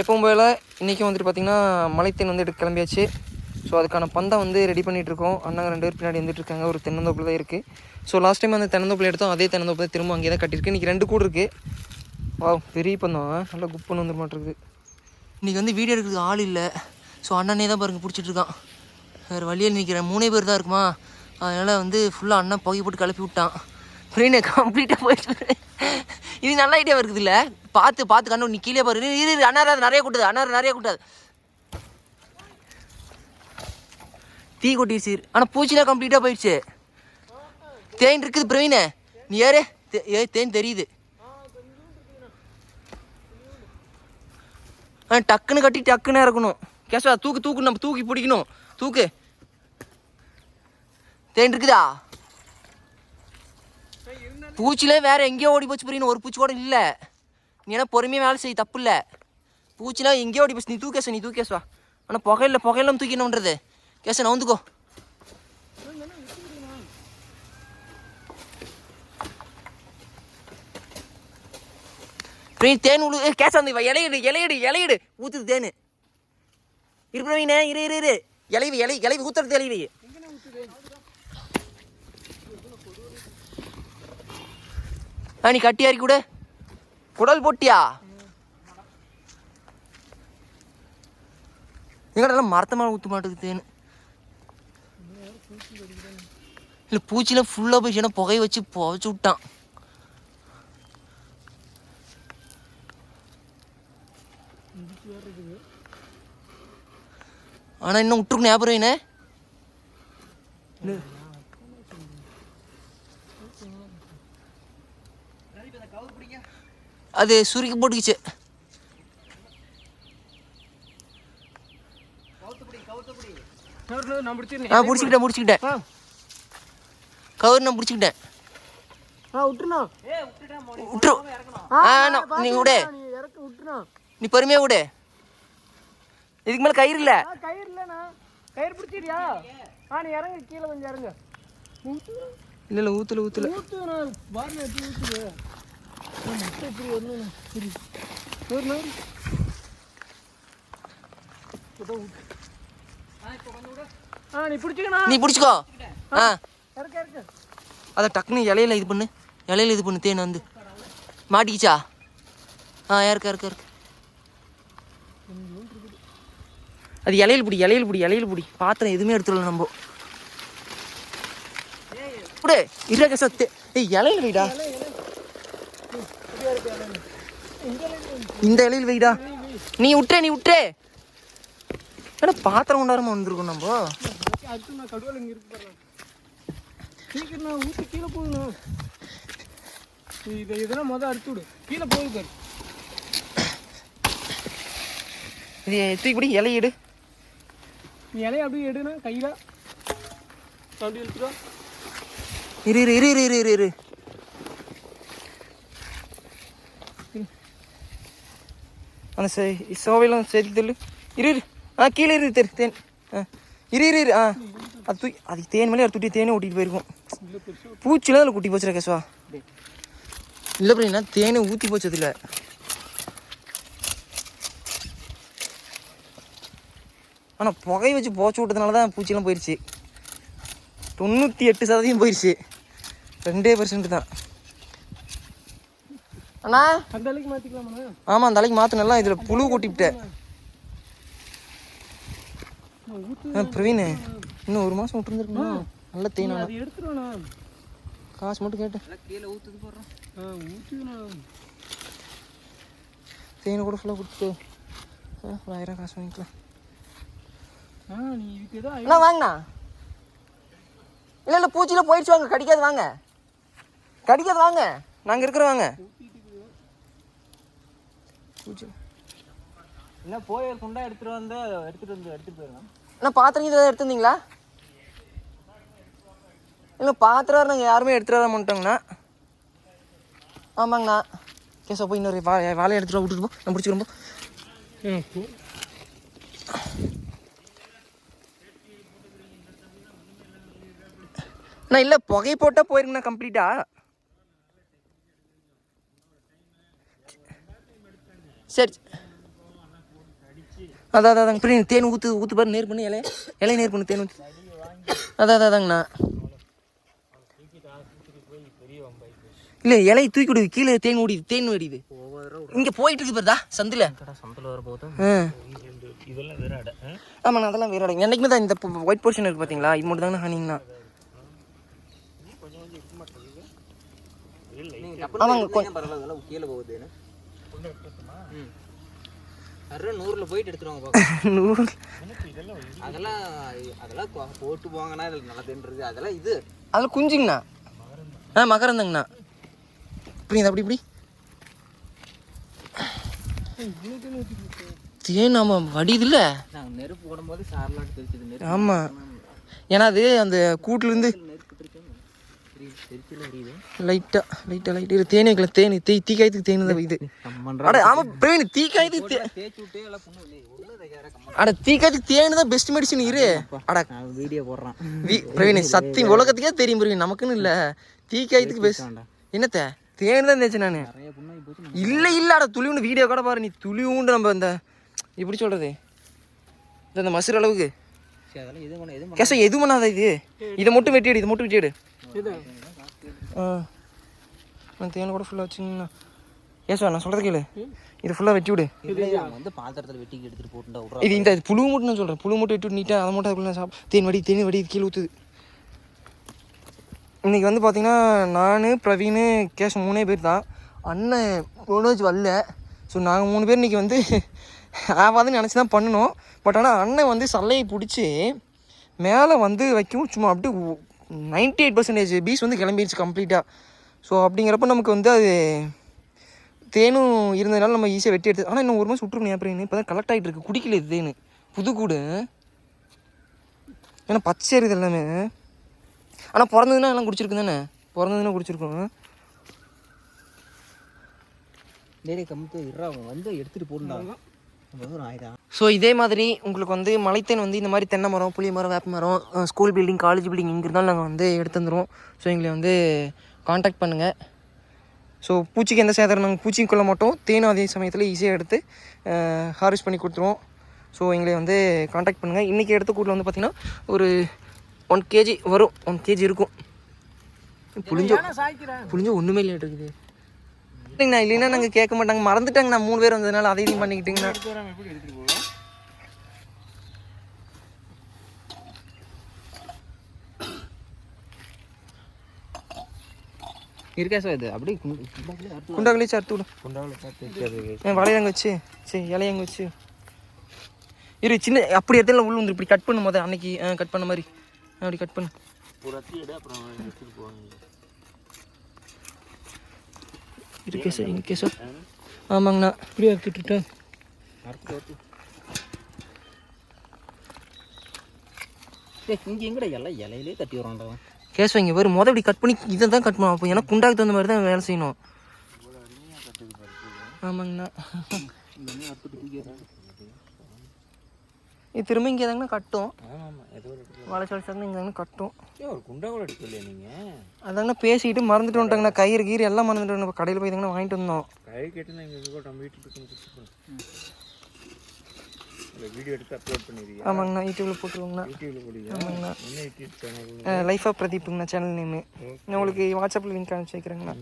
எப்பவும் போல இன்றைக்கும் வந்துட்டு பார்த்திங்கன்னா மலைத்தேன் வந்து எடுக்க கிளம்பியாச்சு. ஸோ அதுக்கான பந்தம் வந்து ரெடி பண்ணிகிட்ருக்கோம் இருக்கோம் அண்ணாங்க ரெண்டு பேர் பின்னாடி வந்துட்டு இருக்காங்க ஒரு தென்னந்தோப்பில் தான் இருக்குது ஸோ லாஸ்ட் டைம் அந்த தென்னந்தோப்பில் எடுத்தோம். அதே தென்னந்தோப்பில் திரும்ப அங்கே தான் கட்டியிருக்கு. இன்றைக்கி ரெண்டு கூடு இருக்குது வா பெரிய பந்தம் நல்லா குப்புன்னு வந்துட மாட்டிருக்கு. இன்றைக்கி வந்து வீடியோ எடுக்கிறதுக்கு ஆள் இல்லை. ஸோ அண்ணனே தான் பாருங்க பிடிச்சிட்டு இருக்கான். வேறு வழியில் நிற்கிறேன் மூணே பேர் தான் இருக்குமா. அதனால் வந்து ஃபுல்லாக அண்ணன் புகை போட்டு கிளப்பி விட்டான். ட்ரெயினை கம்ப்ளீட்டாக போயிட்டு இது நல்ல ஐடியா இருக்குது இல்லை? பார்த்து பார்த்து கண்டு நீ கீழே பாரு. இரு, இரு அன்னார நிறைய கூட்டாது. அன்னார நிறைய கூட்டாது. தீ கொட்டிடுச்சு ஆனால் பூச்சிலாம் கம்ப்ளீட்டாக போயிடுச்சு. தேன் இருக்குது பிரவீனே. நீ ஏறு ஏ தேன் தெரியுது. ஆ டக்குன்னு கட்டி டக்குன்னு இறக்கணும். கேஷவா தூக்கு தூக்கு நம்ம தூக்கி பிடிக்கணும். தூக்கு. தேன் இருக்குதா? பூச்சிலே வேற எங்கேயோ ஓடி போச்சு புரியணும் ஒரு பூச்சி கூட இல்லை. நீ என்ன பொறுமையாக வேலை செய்ய தப்பு இல்லை. பூச்சிலாம் எங்கேயோ ஓடி போச்சு. நீ தூக்கேசா நீ தூக்கேசுவா ஆனால் புகையில புகையெல்லாம் தூக்கணுன்றது கேச நவுந்துக்கோ பிரவீன் தேன் உழு கேச வந்து இலையிடு இலையிடு இலையிடு. ஊத்துது தேனு. இரு இரு இரு இரு இலைவு இலை இலைவு ஊத்துறது இலையிடு ஆ நீ கட்டி கூட. குடல் போட்டியா? எங்கடெல்லாம் மரத்த மேலே ஊற்ற மாட்டேங்குது தேன் இல்லை பூச்சிலாம் ஃபுல்லாக போய் ஏன்னா புகையை வச்சு புகைச்சு விட்டான். ஆனால் இன்னும் விட்டுருக்கு ஞாபகம் என்ன? அது சுருக்கி போட்டுக்கிச்சு. ஆ பிடிச்சிக்கிட்டேன் பிடிச்சிக்கிட்டேன் கவர் நான் பிடிச்சிக்கிட்டேன் ஆ விட்டுருண்ணா. விட்டுரு. ஆ நான் நீ விடு. நீ பொறுமையாக விடு. இதுக்கு மேலே கயிறு இல்லை. கயிறு இல்லைண்ணா. கயிறு பிடிச்சிரியா ஆ நீ இறங்க கீழே கொஞ்சம் இறங்க. இல்லை இல்லை ஊத்துல ஊத்துல. ஊற்றுண்ணா பாருங்க ஊற்றுது முட்டை இப்படி வரணும் சரி ஒரு நாள் ஆ நீ பிடிச்சிக்கோ. ஆ. இறக்க இறக்க. அதை டக்குன்னு இலையில இது பண்ணு. இலையில இது பண்ணு தேன் வந்து. மாட்டிக்கிச்சா? ஆ இறக்க இறக்க இறக்க. அது இலையில பிடி இலையில பிடி இலையில பிடி. பாத்திரம் எதுவுமே எடுத்துடல நம்ம. இப்படி இருக்க சத்து. ஏய் இலையில வைடா. இந்த இலையில வைடா நீ விட்டுறே நீ விட்டுறே ஏன்னா பாத்திரம் கொண்டாரமா வந்திருக்கோம் நம்ம? சீக்கிரம் ஊற்றி கீழே போகுதுண்ணா இதை இதெல்லாம் மொதல் அறுத்து விடு. கீழே போகுது இது தூக்கிப்படி இலையிடு நீ இலையை அப்படியே எடுனா கையில். அப்படி இரு இரு இரு இரு இரு. அந்த சே சோவையெல்லாம் சேர்த்து தள்ளு இரு இரு. ஆ கீழே இரு தெரு தேன். ஆ இரு இரு இரு. ஆ. அது தூக்கி அது தேன் மேலே துட்டி தேனே ஓட்டிட்டு போயிருக்கும். பூச்சிலாம் அதில் குட்டி போச்சுடா கேசுவா. இல்லை அப்படின்னா தேனை ஊற்றி போச்சு அதில் ஆனால் புகை வச்சு போச்சு விட்டதுனால தான் பூச்சிலாம் போயிடுச்சு தொண்ணூற்றி எட்டு சதவீதம் போயிடுச்சு ரெண்டே பர்சன்ட் தான். அண்ணா? அந்த அளவுக்கு மாற்றிக்கலாமாண்ணா ஆமாம் அந்த தலைக்கு மாற்றினலாம் இதில் புழு கொட்டிவிட்டேன். பிரவீன் இன்னும் ஒரு மாதம் விட்டுருந்துருக்குமா நல்ல தேனா அது எடுத்துருவாண்ணா. காசு மட்டும் கேட்டேன். கீழே ஊற்றுது போடுறோம் ஆ தேனை கூட ஃபுல்லாக கொடுத்துட்டு ஒரு ஆயிரம் காசு வாங்கிக்கலாம். ஆ நீ இதுக்கு ஏதோ அண்ணா வாங்கண்ணா. இல்லை இல்லை பூச்சியில் போயிடுச்சு வாங்க. கடிக்காது வாங்க. கடிக்காது வாங்க. நாங்கள் இருக்கிற வாங்க. பூச்சி. இல்லை போய் குண்டா எடுத்துட்டு வந்து எடுத்துட்டு வந்து எடுத்துட்டு போயிருங்க. அண்ணா பாத்திரம் இதை எடுத்துருந்தீங்களா? இல்லை பாத்திரம் நாங்கள் யாருமே எடுத்துகிட்டு வர மாட்டோங்கண்ணா. ஆமாங்கண்ணா. கேசா போய் இன்னொரு வா வாழையை எடுத்துகிட்டு விட்டுட்டு போ. நான் பிடிச்சிக்கிறோம் அண்ணா இல்லை புகை போட்டால் போயிருங்கண்ணா கம்ப்ளீட்டா சரி. அதான் அதான் அதாங்க பிரியா தேன் ஊற்று ஊற்று பாரு நேர் பண்ணு இலைய இலைய நேர் பண்ணு தேன் ஊற்று அதான் அதான் அதாங்கண்ணா. இல்லை இலையை தூக்கி விடுது கீழே தேன் ஓடிது தேன் ஓடிது இங்கே போயிட்டு இருக்கு பாருதா சந்தில். சந்தில் வரப்போகுது ஆ. இதெல்லாம் ஆமாண்ணா அதெல்லாம் வேற இடம் என்றைக்குமே தான் இந்த ஒயிட் போர்ஷன் இருக்குது பார்த்தீங்களா இது மட்டும் தாங்கண்ணா ஹனிங்கண்ணா ஆமாங்க நூறில் போயிட்டு எடுத்துருவாங்க நூறு. அதெல்லாம் அதெல்லாம் கொ- போட்டு போங்கன்னா இதில் நல்லா தின்றது அதெல்லாம் இது. அதில் குஞ்சுங்கண்ணா. ஆ மகரந்தங்கண்ணா. புரியுது? அப்படி இப்படி. தேன் ஆமாம் வடியுதுல்ல? நாங்கள் நெருப்பு போடும்போது சாரலாட்டு தெரிச்சது ஆமாம் ஏன்னா அது அந்த கூட்டிலேருந்து தெரிச்சல எரியுது லைட்டாக லைட்டாக லைட்டு தேனே. தீ தீக்காயத்துக்கு தேன் தான் இது. அட ஆமாம் பிரவீன் தீக்காயத்துக்கு தேய்ச்சி அட தீக்காயத்துக்கு தேன் தான் பெஸ்ட் மெடிசன் இரு. அட. வீடியோ போடுறான். பிரவீன் சத்தி உலகத்துக்கே தெரியும் பிரவீன் நமக்குன்னு இல்லை. தீக்காயத்துக்கு பெஸ்ட் என்னத்த? தேன் தான் தேய்ச்சேன் நான். இல்லை இல்லை அட துளி உண்டு வீடியோ கூட பாரு. நீ துளி உண்டு நம்ம இந்த எப்படி சொல்கிறது இந்த மசுறு அளவுக்கு. எதுவும் எதுவும் கேச எது பண்ணாத இது. இதை மட்டும் வெட்டிடு இதை மட்டும் வெட்டிடு நான் தேன் கூட ஃபுல்லாக வச்சுங்கண்ணா ஏசா நான் சொல்கிறது கேளு. இதை ஃபுல்லாக வெட்டி விடு. வந்து பால் தரத்தில் வெட்டிக்கு எடுத்துகிட்டு போட்டுட்டா விட்றா. இது இந்த புழு மட்டும் நான் சொல்கிறேன் புழு மட்டும் வெட்டி நீட்டாக அதை மட்டும் அதுக்குள்ள சாப் தேன் வடி தேன் வடி கீழே ஊற்றுது இன்றைக்கி வந்து பார்த்தீங்கன்னா நான் பிரவீன் கேஷ் மூணே பேர் தான். அண்ணன் மனோஜ் வரல. ஸோ நாங்கள் மூணு பேர் இன்றைக்கி வந்து ஆவாதுன்னு நினச்சி தான் பண்ணணும். பட் ஆனால் அண்ணன் வந்து சல்லையை பிடிச்சி மேலே வந்து வைக்கவும் சும்மா அப்படியே நைன்டி எயிட் பர்சன்டேஜ் பீஸ் வந்து கிளம்பிடுச்சு கம்ப்ளீட்டாக ஸோ அப்படிங்கிறப்ப நமக்கு வந்து அது தேனும் இருந்ததுனால நம்ம ஈஸியாக வெட்டி எடுத்து ஆனால் இன்னும் ஒரு மாதம் விட்டுருக்கணும் அப்புறம் இப்போ தான் கலெக்ட் ஆகிட்டு இருக்கு. குடிக்கல இது தேனு. புது கூடு. ஏன்னா பச்சை இருக்குது எல்லாமே. ஆனால் பிறந்ததுன்னா எல்லாம் குடிச்சிருக்கு தானே? பிறந்ததுன்னா குடிச்சிருக்கோம். டேரே கமுத்து இறா அவன் வந்து எடுத்துகிட்டு ஆயிதான் ஸோ இதே மாதிரி உங்களுக்கு வந்து மலைத்தேன் வந்து இந்த மாதிரி தென்னை மரம் புளிய மரம் வேப்ப மரம் ஸ்கூல் பில்டிங் காலேஜ் பில்டிங் இங்கே இருந்தாலும் நாங்கள் வந்து எடுத்து வந்துடுவோம் ஸோ எங்களை வந்து காண்டாக்ட் பண்ணுங்கள் ஸோ பூச்சிக்கு எந்த சேதாரம் நாங்கள் பூச்சியும் கொள்ள மாட்டோம் தேனும் அதே சமயத்தில் ஈஸியாக எடுத்து ஹார்வெஸ்ட் பண்ணி கொடுத்துருவோம். ஸோ எங்களை வந்து காண்டாக்ட் பண்ணுங்கள் இன்றைக்கி எடுத்த கூட்டில் வந்து பார்த்திங்கன்னா ஒரு ஒன் கேஜி வரும். ஒன் கேஜி இருக்கும். புளிஞ்ச சாய்க்கிறேன் புளிஞ்ச ஒன்றுமே இல்லையா இருக்குது. இல்லைங்கண்ணா இல்லைன்னா நாங்கள் கேட்க மாட்டாங்க. மறந்துட்டாங்கண்ணா மூணு பேர் வந்ததுனால அதை இதையும் பண்ணிக்கிட்டீங்கண்ணா. இருக்கா சார் இது? அப்படியே குண்டு- குண்டாக்குள்ளே சேர்த்து விடும் ஆ, வளையங்க வச்சு. சரி இலையங்க வச்சு. இரு சின்ன அப்படி இடத்துல உள்ள வந்து இப்படி கட் பண்ணும் போது அன்னைக்கு கட் பண்ண மாதிரி. அப்படி கட் பண்ணு ஒரு அத்தி எடு அப்புறம் எடுத்துகிட்டு போவாங்க இருக்கே சார் இங்கே சார் ஆமாங்கண்ணா இப்படி எடுத்துட்டுட்டேன் அறுத்து பார்த்து ஏய் இங்கே எங்கடா எல்லாம் இலையிலே தட்டி வரான்டா. கேஸ் வைங்க வரும் மொதல் இப்படி கட் பண்ணி இதை தான் கட் பண்ணுவோம் அப்போ ஏன்னா குண்டாக்கு தகுந்த மாதிரி தான் வேலை செய்யணும். ஆமாங்கண்ணா இது திரும்ப இங்கே தாங்கண்ணா கட்டும். வளைச்சு வளைச்சாங்கன்னா இங்கே தாங்கண்ணா கட்டும். ஒரு குண்டா கூட எடுக்கலையா நீங்கள் அதாங்கண்ணா பேசிக்கிட்டு மறந்துட்டு வந்துட்டாங்கண்ணா. கயிறு கீறு எல்லாம் மறந்துட்டு வந்துட்டோம். கடையில் போய் தாங்கண்ணா வாங்கிட்டு வந்தோம். கை கேட்டு இங்கே நம்ம இல்லை வீடியோ எடுத்து அப்லோட் பண்ணிடுறீங்க ஆமாங்கண்ணா. யூடியூப்பில் போட்டுருவோங்கண்ணா. யூடியூப்ல போடுங்க ஆமாங்கண்ணா. என்ன யூடியூப் சேனல் லைஃப் ஆஃப் பிரதீப்புங்கண்ணா சேனல் நேமு நான் உங்களுக்கு வாட்ஸ்அப்பில் லிங்க் அனுப்பிச்சி வைக்கிறேங்கண்ணா.